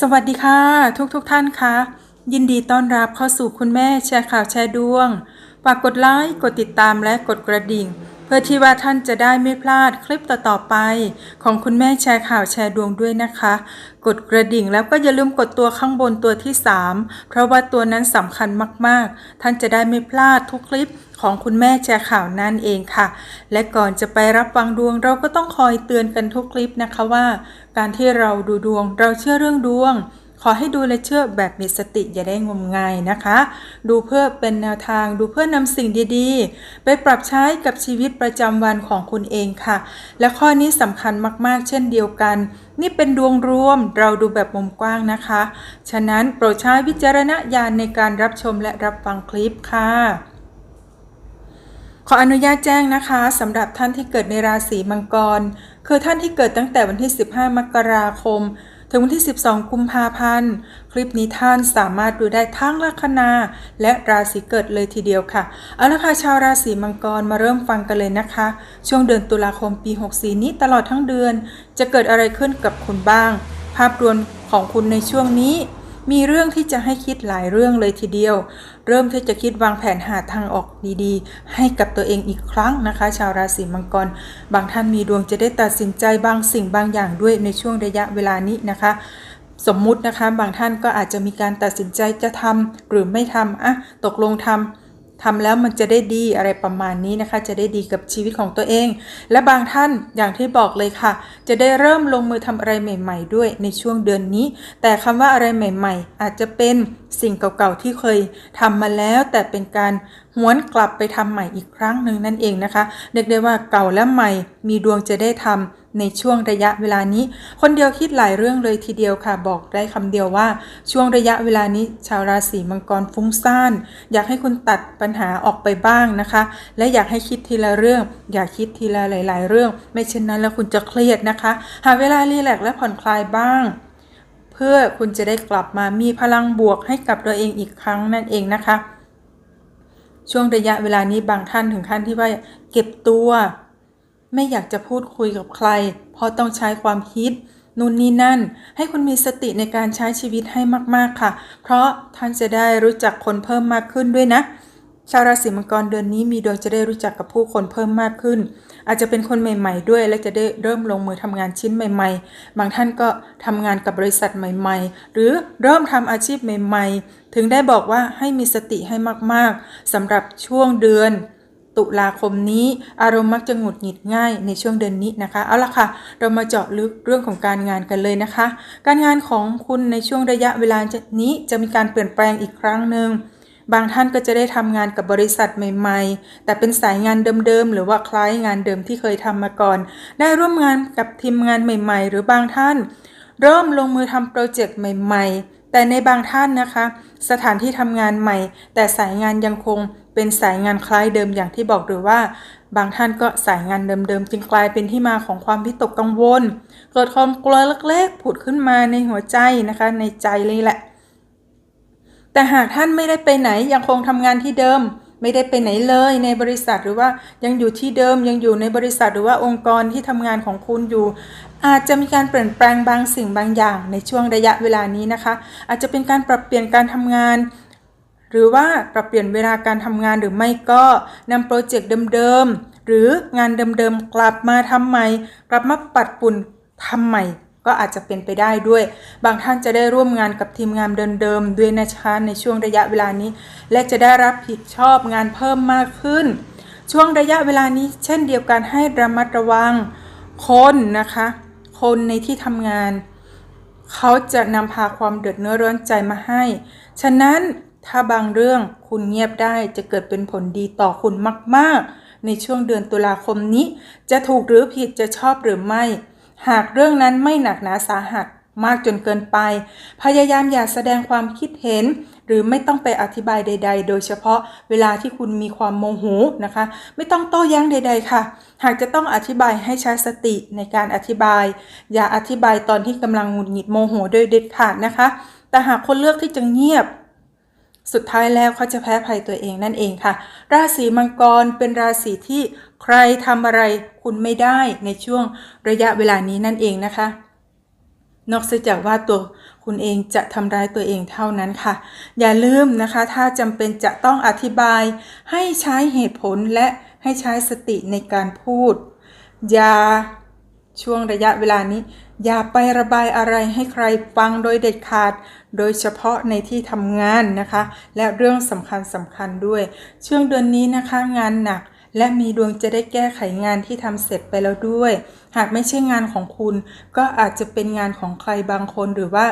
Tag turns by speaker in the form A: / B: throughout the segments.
A: สวัสดีค่ะ ทุกทุกท่านคะยินดีต้อนรับเข้าสู่คุณแม่แชร์ข่าวแชร์ดวงฝากกดไลค์กดติดตามและกดกระดิ่ง เพื่อที่ว่าท่านจะได้ไม่พลาดคลิปต่อๆไป ของคุณแม่แชร์ข่าวแชร์ดวงด้วยนะคะ กดกระดิ่งแล้วก็อย่าลืมกดตัวข้างบนตัวที่ 3 เพราะว่าตัวนั้นสำคัญมากๆ ท่านจะได้ไม่พลาดทุกคลิปของคุณแม่แชร์ข่าวนั่นเองค่ะ และก่อนจะไปรับฟังดวงเราก็ต้องคอยเตือนกันทุกคลิปนะคะว่า การที่เราดูดวงเราเชื่อเรื่องดวง อให้ดูและเชื่อแบบมีสติอย่าได้งมงายนะคะ ดูเพื่อเป็นแนวทางดูเพื่อนำสิ่งดีๆ ไปปรับใช้กับชีวิตประจำวันของคุณเองค่ะ และข้อนี้สำคัญมากๆ เช่นเดียวกัน นี่เป็นดวงรวมเราดูแบบมุมกว้างนะคะ ฉะนั้นโปรดใช้วิจารณญาณในการรับชมและรับฟังคลิปค่ะขออนุญาตแจ้งนะคะสำหรับท่านที่เกิดในราศีมังกร คือท่านที่เกิดตั้งแต่วันที่ 15 มกราคม ถึงวันที่ 12 กุมภาพันธ์ คลิปนี้ท่านสามารถดูได้ทั้งลัคนาและราศีเกิดเลยทีเดียวค่ะ เอาละค่ะชาวราศีมังกรมาเริ่มฟังกันเลยนะคะ ช่วงเดือนตุลาคมปี 64 นี้ตลอดทั้งเดือน จะเกิดอะไรขึ้นกับคุณบ้าง ภาพรวมของคุณในช่วงนี้ มีเรื่องที่จะให้คิดหลายเรื่องเลยทีเดียว เริ่มที่จะคิดวางแผนหาทางออกดีๆ ให้กับตัวเองอีกครั้งนะคะ ชาวราศีมังกร บางท่านมีดวงจะได้ตัดสินใจบางสิ่งบางอย่างด้วยในช่วงระยะเวลานี้นะคะ สมมุตินะคะ บางท่านก็อาจจะมีการตัดสินใจจะทำหรือไม่ทำอะตกลงทำ ทำแล้วมันจะได้ดีอะไรประมาณนี้นะคะ จะได้ดีกับชีวิตของตัวเอง และบางท่านอย่างที่บอกเลยค่ะ จะได้เริ่มลงมือทำอะไรใหม่ ๆ ด้วยในช่วงเดือนนี้ แต่คำว่าอะไรใหม่ ๆ อาจจะเป็นสิ่งเก่าๆที่เคยทำมาแล้วแต่เป็นการหวนกลับไปทำใหม่อีกครั้งหนึ่งนั่นเองนะคะเรียกได้ว่าเก่าและใหม่มีดวงจะได้ทำ ในช่วงระยะเวลานี้ คนเดียวคิดหลายเรื่องเลยทีเดียวค่ะ บอกได้คำเดียวว่าช่วงระยะเวลานี้ ชาวราศีมังกรฟุ้งซ่าน อยากให้คุณตัดปัญหาออกไปบ้างนะคะ และอยากให้คิดทีละเรื่อง อย่าคิดทีละหลาย ๆ เรื่อง ไม่เช่นนั้นแล้วคุณจะเครียดนะคะ หาเวลารีแลกและผ่อนคลายบ้างเพื่อคุณจะได้กลับมามีพลังบวกให้กับตัวเองอีกครั้งนั่นเองนะคะ ช่วงระยะเวลานี้บางท่านถึงขั้นที่ว่าเก็บตัว ไม่อยากจะพูดคุยกับใคร เพราะต้องใช้ความคิดนู่นนี่นั่น ให้คุณมีสติในการใช้ชีวิตให้มากๆค่ะ เพราะท่านจะได้รู้จักคนเพิ่มมากขึ้นด้วยนะ ชาวราศีมังกรเดือนนี้มีดวงจะได้รู้จักกับผู้คนเพิ่มมากขึ้น อาจจะเป็นคนใหม่ ๆ ด้วย และจะได้เริ่มลงมือทำงานชิ้นใหม่ ๆ บางท่านก็ทำงานกับบริษัทใหม่ ๆ หรือเริ่มทำอาชีพใหม่ ๆ ถึงได้บอกว่าให้มีสติให้มากๆสำหรับช่วงเดือน ตุลาคมนี้ อารมณ์มักจะหงุดหงิดง่ายในช่วงเดือนนี้นะคะ เอาละค่ะ เรามาเจาะลึกเรื่องของการงานกันเลยนะคะ การงานของคุณในช่วงระยะเวลานี้จะมีการเปลี่ยนแปลงอีกครั้งหนึ่งบางท่านก็จะได้ทำงานกับบริษัทใหม่ ๆ แต่เป็นสายงานเดิมๆ หรือว่าคล้ายงานเดิมที่เคยทำมาก่อน ได้ร่วมงานกับทีมงานใหม่ ๆ หรือบางท่าน เริ่มลงมือทำโปรเจกต์ใหม่ ๆ แต่ในบางท่านนะคะ สถานที่ทำงานใหม่ แต่สายงานยังคง เป็นสายงานคล้ายเดิมอย่างที่บอกหรือว่า บางท่านก็สายงานเดิมๆจึงกลายเป็นที่มาของความวิตกกังวล เกิดความกลัวเล็กๆผุดขึ้นมาในหัวใจนะคะในใจเลยแหละ แต่หากท่านไม่ได้ไปไหนยังคงทำงานที่เดิมไม่ได้ไปไหนเลยในบริษัทหรือว่ายังอยู่ที่เดิมยังอยู่ในบริษัทหรือว่าองค์กรที่ทำงานของคุณอยู่ อาจจะมีการเปลี่ยนแปลงบางสิ่งบางอย่างในช่วงระยะเวลานี้นะคะ อาจจะเป็นการปรับเปลี่ยนการทำงาน หรือว่าปรับเปลี่ยนเวลาการทำงานหรือไม่ก็นำโปรเจกต์เดิมๆ หรืองานเดิมๆ กลับมาทำใหม่ กลับมาปัดปุ่นทำใหม่ ก็อาจจะเป็นไปได้ด้วย บางท่านจะได้ร่วมงานกับทีมงานเดิมๆ ด้วยนะคะในช่วงระยะเวลานี้ และจะได้รับผิดชอบงานเพิ่มมากขึ้น ช่วงระยะเวลานี้เช่นเดียวกันให้ระมัดระวังคนนะคะ คนในที่ทำงาน เขาจะนำพาความเดือดเนื้อร้อนใจมาให้ ฉะนั้น ถ้าบางเรื่องคุณเงียบได้จะเกิดเป็นผลดีต่อคุณมาก ๆ ในช่วงเดือนตุลาคมนี้ จะถูกหรือผิดจะชอบหรือไม่ หากเรื่องนั้นไม่หนักหนาสาหัสมากจนเกินไป พยายามอย่าแสดงความคิดเห็น หรือไม่ต้องไปอธิบายใด ๆ โดยเฉพาะเวลาที่คุณมีความโมโหนะคะ ไม่ต้องโต้แย้งใด ๆ ค่ะ หากจะต้องอธิบายให้ใช้สติในการอธิบาย อย่าอธิบายตอนที่กำลังหงุดหงิดโมโหโดยเด็ดขาดนะคะ แต่หากคนเลือกที่จะเงียบ สุดท้ายแล้วเขาจะแพ้ภัยตัวเองนั่นเองค่ะ ราศีมังกรเป็นราศีที่ใครทำอะไรคุณไม่ได้ในช่วงระยะเวลานี้นั่นเองนะคะ นอกจากว่าตัวคุณเองจะทำร้ายตัวเองเท่านั้นค่ะ อย่าลืมนะคะ ถ้าจำเป็นจะต้องอธิบาย ให้ใช้เหตุผลและให้ใช้สติในการพูด อย่าช่วงระยะเวลานี้ อย่าไประบายอะไรให้ใครฟังโดยเด็ดขาด โดยเฉพาะในที่ทำงานนะคะ และเรื่องสำคัญสำคัญด้วย ช่วงเดือนนี้นะคะงานหนัก และมีดวงจะได้แก้ไขงานที่ทำเสร็จไปแล้วด้วย หากไม่ใช่งานของคุณ ก็อาจจะเป็นงานของใครบางคนหรือว่า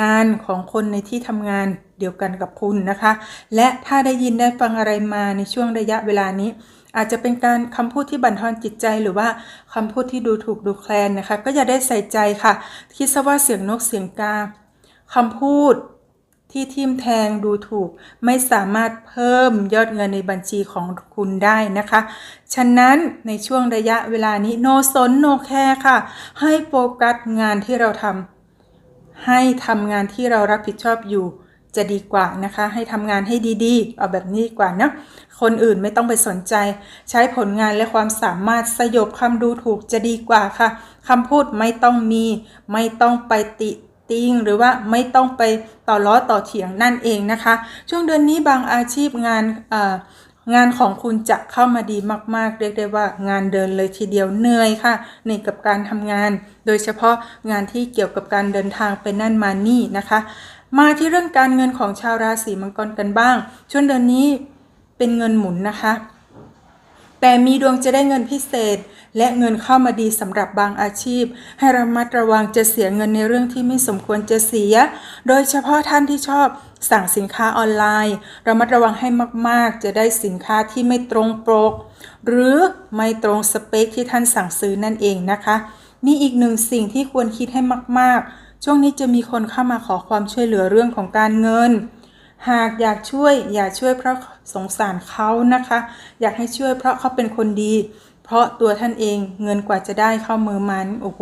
A: งานของคนในที่ทำงานเดียวกันกับคุณนะคะ และถ้าได้ยินได้ฟังอะไรมาในช่วงระยะเวลานี้ อาจจะเป็นการคำพูดที่บั่นทอนจิตใจหรือว่าคำพูดที่ดูถูกดูแคลนนะคะ ก็อย่าได้ใส่ใจค่ะ คิดซะว่าเสียงนกเสียงกาคำพูดที่ทิมแทงดูถูกไม่สามารถเพิ่มยอดเงินในบัญชีของคุณได้นะคะ ฉะนั้นในช่วงระยะเวลานี้โนสนโนแคร์ค่ะ ให้โฟกัสงานที่เราทำให้ทำงานที่เรารับผิดชอบอยู่ จะดีกว่านะคะ ให้ทำงานให้ดีๆ เอาแบบนี้ดีกว่านะคนอื่นไม่ต้องไปสนใจ ใช้ผลงานและความสามารถสยบคำดูถูกจะดีกว่าค่ะคำพูดไม่ต้องมี ไม่ต้องไปติติงหรือว่าไม่ต้องไปต่อล้อต่อเถียงนั่นเองนะคะ ช่วงเดือนนี้บางอาชีพงานงานของคุณจะเข้ามาดีมาก ๆ เรียกได้ว่างานเดินเลยทีเดียวเหนื่อยค่ะในกับการทำงาน โดยเฉพาะงานที่เกี่ยวกับการเดินทางไปนั่นมานี่นะคะ มาที่เรื่องการเงินของชาวราศีมังกรกันบ้าง ช่วงเดือนนี้เป็นเงินหมุนนะคะ แต่มีดวงจะได้เงินพิเศษ และเงินเข้ามาดีสำหรับบางอาชีพ ให้ระมัดระวังจะเสียเงินในเรื่องที่ไม่สมควรจะเสีย โดยเฉพาะท่านที่ชอบสั่งสินค้าออนไลน์ ระมัดระวังให้มาก ๆ จะได้สินค้าที่ไม่ตรงปก หรือไม่ตรงสเปคที่ท่านสั่งซื้อนั่นเองนะคะ มีอีกหนึ่งสิ่งที่ควรคิดให้มาก ๆ ช่วงนี้จะมีคนเข้ามาขอความช่วยเหลือเรื่องของการเงิน หากอยากช่วยอย่าช่วยเพราะสงสารเขานะคะ อยากให้ช่วยเพราะเขาเป็นคนดี เพราะตัวท่านเองเงินกว่าจะได้เข้ามือมันโอ้โห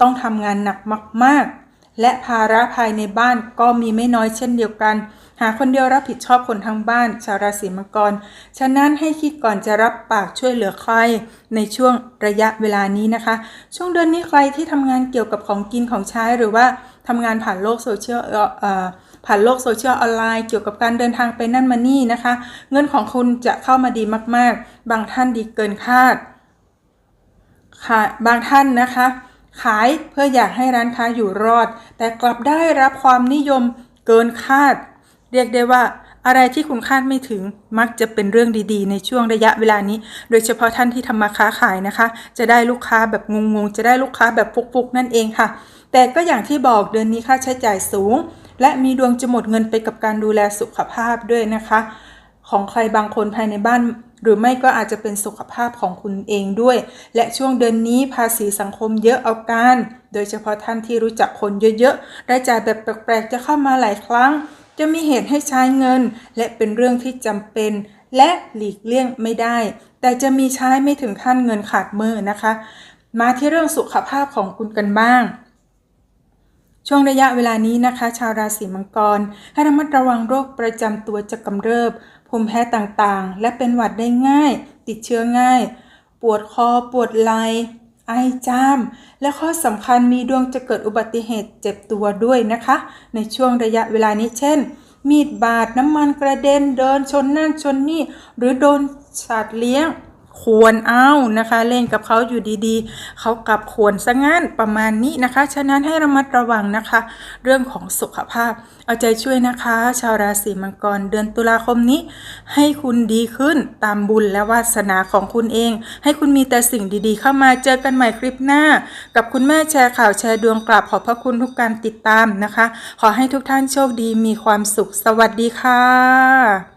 A: ต้องทำงานหนักมาก ๆ และภาระภายในบ้านก็มีไม่น้อยเช่นเดียวกัน หาคนเดียวรับผิดชอบคนทั้งบ้าน ชาวราศีมังกร ฉะนั้นให้คิดก่อนจะรับปากช่วยเหลือใคร ในช่วงระยะเวลานี้นะคะ ช่วงเดือนนี้ใครที่ทำงานเกี่ยวกับของกินของใช้หรือว่าทำงานผ่านโลกโซเชียลผ่านโลกโซเชียลออนไลน์เกี่ยวกับการเดินทางไปนั่นมานี่นะคะ เงินของคุณจะเข้ามาดีมาก ๆ บางท่านดีเกินคาดค่ะบางท่านนะคะ ขายเพื่ออยากให้ร้านค้าอยู่รอด แต่กลับได้รับความนิยมเกินคาด เรียกได้ว่าอะไรที่คุณคาดไม่ถึงมักจะเป็นเรื่องดีๆ ในช่วงระยะเวลานี้ โดยเฉพาะท่านที่ทำมาค้าขายนะคะ จะได้ลูกค้าแบบงงๆ จะได้ลูกค้าแบบฟุกๆ นั่นเองค่ะ แต่ก็อย่างที่บอกเดือนนี้ค่าใช้จ่ายสูง และมีดวงจะหมดเงินไปกับการดูแลสุขภาพด้วยนะคะ ของใครบางคนภายในบ้าน หรือไม่ก็อาจจะเป็นสุขภาพของคุณเองด้วย และช่วงเดือนนี้ภาษีสังคมเยอะเอาการ โดยเฉพาะท่านที่รู้จักคนเยอะๆรายจ่ายแบบแปลกๆจะเข้ามาหลายครั้ง จะมีเหตุให้ใช้เงิน และเป็นเรื่องที่จำเป็น และหลีกเลี่ยงไม่ได้ แต่จะมีใช้ไม่ถึงขั้นเงินขาดมือนะคะ มาที่เรื่องสุขภาพของคุณกันบ้างช่วงระยะเวลานี้นะคะ ชาวราศีมังกร ให้ระมัดระวังโรคประจำตัวจะกำเริบ มแพ้ต่างๆ และเป็นหวัดได้ง่าย ติดเชื้อง่าย ปวดคอปวดไหล่ไอจาม และข้อสำคัญมีดวงจะเกิดอุบัติเหตุเจ็บตัวด้วยนะคะ ในช่วงระยะเวลานี้เช่น มีดบาดน้ำมันกระเด็นเดินชนนั่นชนนี่ หรือโดนสัตว์เลี้ยง ควรเอานะคะ เล่นกับเขาอยู่ดีๆ เขากลับควรซะงั้นประมาณนี้นะคะ ฉะนั้นให้ระมัดระวังนะคะ เรื่องของสุขภาพ เอาใจช่วยนะคะ ชาวราศีมังกรเดือนตุลาคมนี้ ให้คุณดีขึ้นตามบุญและวาสนาของคุณเอง ให้คุณมีแต่สิ่งดีๆ เข้ามาเจอกันใหม่คลิปหน้า กับคุณแม่แชร์ข่าวแชร์ดวงกลับขอบพระคุณทุกการติดตามนะคะ ขอให้ทุกท่านโชคดีมีความสุขสวัสดีค่ะ